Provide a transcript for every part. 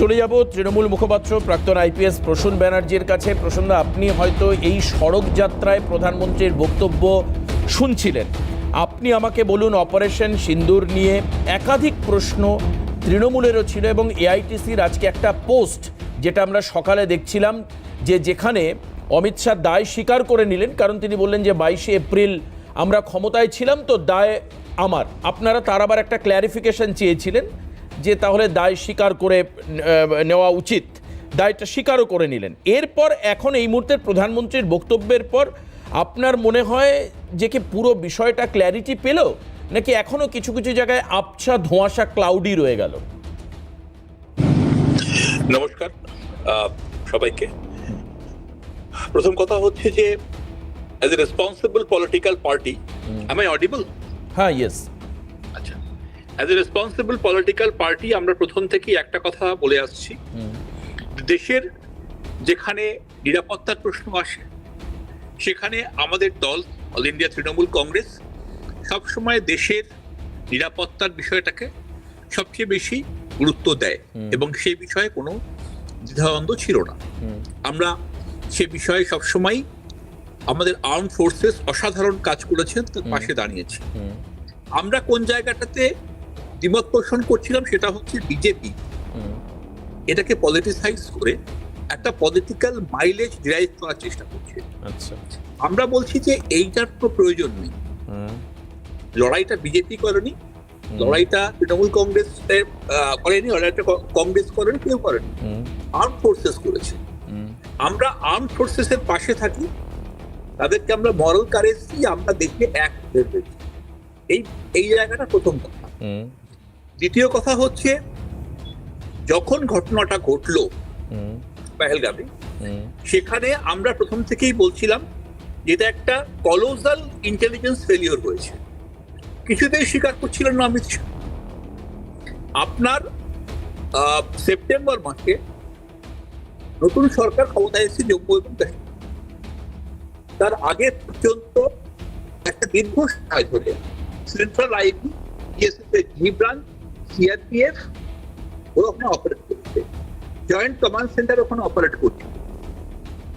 চলে যাব তৃণমূল মুখপাত্র প্রাক্তন আইপিএস প্রসূন ব্যানার্জির কাছে। প্রসন্ন আপনি হয়তো এই সড়ক যাত্রায় প্রধানমন্ত্রীর বক্তব্য শুনছিলেন। আপনি আমাকে বলুন, অপারেশন সিন্দুর নিয়ে একাধিক প্রশ্ন তৃণমূলেরও ছিল এবং এআইটিসির আজকে একটা পোস্ট যেটা আমরা সকালে দেখছিলাম যে যেখানে অমিত শাহ দায় স্বীকার করে নিলেন, কারণ তিনি বললেন যে বাইশে এপ্রিল আমরা ক্ষমতায় ছিলাম তো দায় আমার। আপনারা তার আবার একটা ক্ল্যারিফিকেশন চেয়েছিলেন যে তাহলে দায় স্বীকার করে নেওয়া উচিত। দায়টা স্বীকারও করে নিলেন। এরপর এখন এই মুহূর্তের প্রধানমন্ত্রীর বক্তব্যের পর আপনার মনে হয় যে কি পুরো বিষয়টা ক্ল্যারিটি পেল? নাকি এখনও কিছু কিছু জায়গায় আবছা ধোঁয়াশা ক্লাউডি রয়ে গেল? নমস্কার সবাইকে। প্রথম কথা হচ্ছে যে as a responsible political party am I audible হ্যাঁ yes as a responsible political party আমরা প্রথম থেকেই একটা কথা বলে আসছি। দেশের যেখানে নিরাপত্তার প্রশ্ন আসে সেখানে আমাদের দল অল ইন্ডিয়া তৃণমূল কংগ্রেস সবসময় দেশের নিরাপত্তার বিষয়টাকে সবচেয়ে বেশি গুরুত্ব দেয় এবং সেই বিষয়ে কোনো দ্বিধাদ্বন্দ্ব ছিল না। আমরা সে বিষয়ে সবসময় আমাদের আর্ম ফোর্সেস অসাধারণ কাজ করেছেন তার পাশে দাঁড়িয়েছি। আমরা কোন জায়গাটাতে দ্বিমত পোষণ করছিলাম সেটা হচ্ছে বিজেপি। এটাকে পলিটিসাইজ করে একটা পলিটিক্যাল মাইলেজ ডিরাইভ করার চেষ্টা করছে। আচ্ছা। আমরা বলছি যে এইটার কোনো প্রয়োজন নেই। লড়াইটা বিজেপি করেনি লড়াইটা তৃণমূল কংগ্রেস করেনি লড়াইটা কংগ্রেস করেনি কেউ করেনি। আর্ম ফোর্সেস করেছে। আমরা আর্ম ফোর্সেসের পাশে থাকি তাদেরকে আমরা মরাল কারেজ দিয়ে আমরা দেখে এক এই এই জায়গাটা প্রথম কথা। দ্বিতীয় কথা হচ্ছে যখন ঘটনাটা ঘটলো পেহেলগামে সেখানে আমরা প্রথম থেকেই বলছিলাম যেটা একটা কলোজাল ইন্টেলিজেন্স ফেলিওর হয়েছে। কিছুতেই স্বীকার করছিলেন না অমিত শাহ। আপনার সেপ্টেম্বর মাসে নতুন সরকার ক্ষমতায় এসেছে জম্মু এবং কাশ্মীর তার আগে পর্যন্ত একটা দীর্ঘ সময় ধরে সেন্ট্রাল আইবি বিএসএফ এর জি ব্রাঞ্চ সিআরপিএফ, ওরা ওখানে অপারেট করছে। জয়েন্ট কমান্ড সেন্টার ওখানে অপারেট করছে।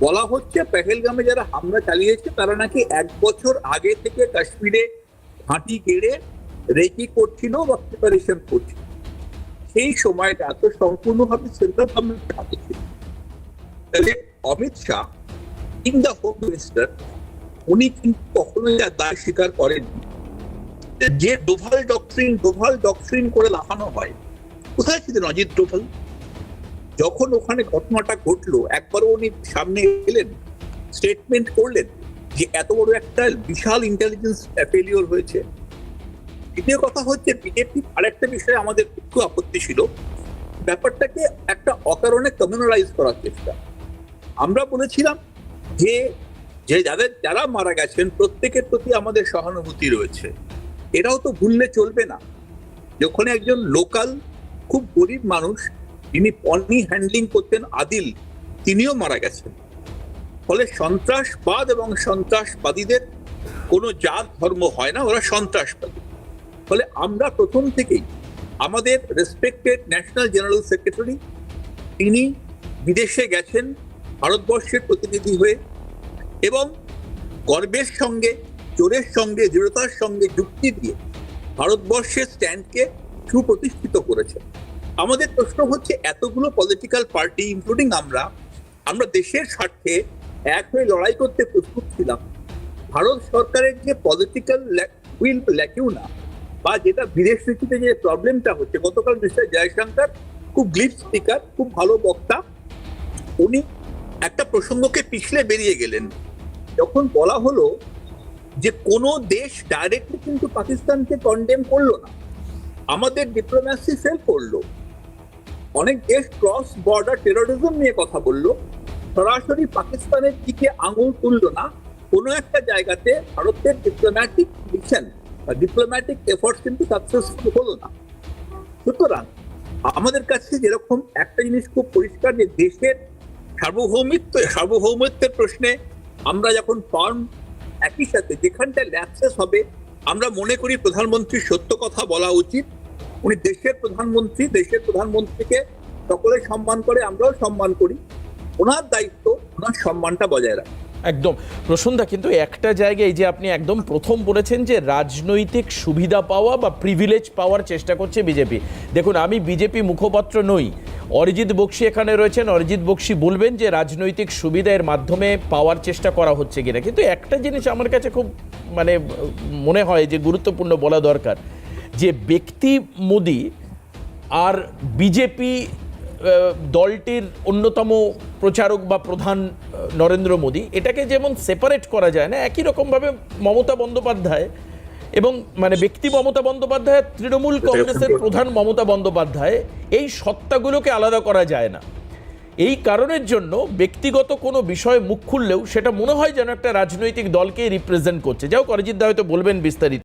বলা হচ্ছে পেহেলগামে যারা হামলা চালিয়েছে, তারা নাকি এক বছর আগে থেকে কাশ্মীরে ঘাঁটি রেকি করছিল বা প্রিপারেশন করছিল। সেই সময়টা তো সম্পূর্ণভাবে সেন্ট্রাল গভর্নমেন্টের হাতে ছিল। তাহলে Amit Shah in the home minister উনি কিন্তু কখনোই আর দায় স্বীকার করেননি। যে ডোভাল ডক্ট্রিন ডোভাল ডক্ট্রিন করে লাফানো হয়, কোথায় ছিলেন অজিত ডোভাল? যখন ওখানে ঘটনাটা ঘটলো, একবারও উনি সামনে এলেন স্টেটমেন্ট করলেন যে এত বড় একটা বিশাল ইন্টেলিজেন্স ফেলিওর হয়েছে। দ্বিতীয় কথা হচ্ছে, বিজেপি আরেকটা বিষয়ে আমাদের একটু আপত্তি ছিল। ব্যাপারটাকে একটা অকারণে কমিউনালাইজ করার চেষ্টা। আমরা বলেছিলাম যে যে যাদের, যারা মারা গেছেন, প্রত্যেকের প্রতি আমাদের সহানুভূতি রয়েছে। এটাও তো ভুললে চলবে না। যখন একজন লোকাল, খুব গরিব মানুষ, যিনি পনি হ্যান্ডলিং করতেন আদিল, তিনিও মারা গেছেন। ফলে সন্ত্রাসবাদ এবং সন্ত্রাসবাদীদের কোনো জাত ধর্ম হয় না, ওরা সন্ত্রাসবাদী। ফলে আমরা প্রথম থেকেই আমাদের রেসপেক্টেড ন্যাশনাল জেনারেল সেক্রেটারি তিনি বিদেশে গেছেন, ভারতবর্ষের প্রতিনিধি হয়ে, এবং গর্বের সঙ্গে জোরের সঙ্গে, দৃঢ়তার সঙ্গে যুক্তি দিয়ে ভারতবর্ষের স্ট্যান্ডকে সুপ্রতিষ্ঠিত করেছে। আমাদের প্রশ্ন হচ্ছে, এতগুলো পলিটিক্যাল পার্টি ইনক্লুডিং আমরা আমরা দেশের স্বার্থে এক হয়ে লড়াই করতে প্রস্তুত ছিলাম। ভারত সরকারের যে পলিটিক্যাল উইল ল্যাকিউনা বা যেটা বিদেশ নীতিতে যে প্রবলেমটা হচ্ছে, গতকাল মিস্টার জয়শঙ্কর, খুব গ্লিপ স্পিকার খুব ভালো বক্তা, উনি একটা প্রসঙ্গকে পিছলে বেরিয়ে গেলেন। যখন বলা হলো যে কোনো দেশ ডাইরেক্টলি কিন্তু পাকিস্তানকে কন্ডেম করল না। আমাদের ডিপ্লোম্যাসি ফেল করল। অনেক দেশ ক্রস বর্ডার টেরোরিজম নিয়ে কথা বলল। সরাসরি পাকিস্তানের দিকে আঙুল তুললো না। কোনো একটা জায়গাতে ভারতের ডিপ্লোম্যাটিক মিশন বা ডিপ্লোম্যাটিক এফোর্ট কিন্তু সাকসেসফুল হলো না। সুতরাং আমাদের কাছে যেরকম একটা জিনিস খুব পরিষ্কার যে দেশের সার্বভৌমিত্ব সার্বভৌমত্বের প্রশ্নে আমরা যখন ফার্ম একই সাথে যেখানটা ল্যাপসেস হবে, আমরা মনে করি প্রধানমন্ত্রীর সত্য কথা বলা উচিত। উনি দেশের প্রধানমন্ত্রী, দেশের প্রধানমন্ত্রীকে সকলে সম্মান করে, আমরাও সম্মান করি। ওনার দায়িত্ব, ওনার সম্মানটা বজায় রাখা। একদম। প্রসন্দা কিন্তু একটা জায়গায় যে আপনি একদম প্রথম বলেছেন যে রাজনৈতিক সুবিধা পাওয়া বা প্রিভিলেজ পাওয়ার চেষ্টা করছে বিজেপি। দেখুন, আমি বিজেপি মুখপাত্র নই অরিজিৎ বক্সি এখানে রয়েছেন। অরিজিৎ বক্সি বলবেন যে, রাজনৈতিক সুবিধা এর মাধ্যমে পাওয়ার চেষ্টা করা হচ্ছে কিনা। কিন্তু একটা জিনিস আমার কাছে খুব মানে মনে হয় যে, গুরুত্বপূর্ণ বলা দরকার। যে, ব্যক্তি মোদি আর বিজেপি দলটির অন্যতম প্রচারক বা প্রধান নরেন্দ্র মোদী, এটাকে যেমন সেপারেট করা যায় না, একই রকমভাবে মমতা বন্দ্যোপাধ্যায় এবং মানে ব্যক্তি মমতা বন্দ্যোপাধ্যায় তৃণমূল কংগ্রেসের প্রধান মমতা বন্দ্যোপাধ্যায় এই সত্তাগুলোকে আলাদা করা যায় না। এই কারণের জন্য ব্যক্তিগত কোনো বিষয়ে মুখ খুললেও সেটা মনে হয় যেন একটা রাজনৈতিক দলকে রিপ্রেজেন্ট করছে। যাও অরিজিৎ দা হয়তো বলবেন বিস্তারিত।